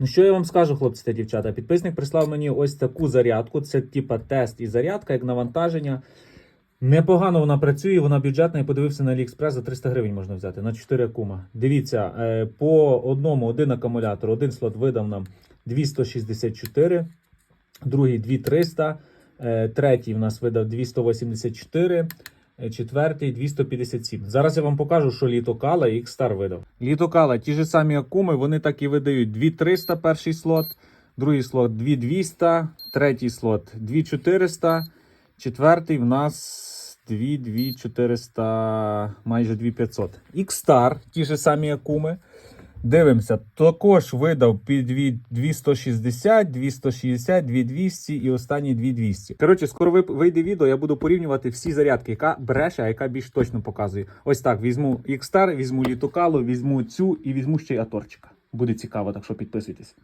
Ну що я вам скажу, хлопці та дівчата? Підписник прислав мені ось таку зарядку. Це типа тест і зарядка, як навантаження. Непогано вона працює, вона бюджетна. Я подивився на AliExpress, за 300 гривень можна взяти на 4 кума. Дивіться, е, по одному один акумулятор, один слот видав нам 264, другий 2300, е, третій в нас видав 284, е, четвертий 257. Зараз я вам покажу, що літокала і X-Star видав. Літокала, ті ж самі акуми, вони так і видають 2300 перший слот, другий слот 2200, третій слот 2400, четвертий в нас 2400, майже 2500. X-Star, ті ж самі акуми. Дивимося, також видав під дві- 260, 260, 2200 і останні 2200. Коротше, скоро ви- вийде відео, я буду порівнювати всі зарядки, яка бреше, а яка більш точно показує. Ось так, візьму X-Star, візьму літокалу, візьму цю і візьму ще й аторчика. Буде цікаво, так що підписуйтесь.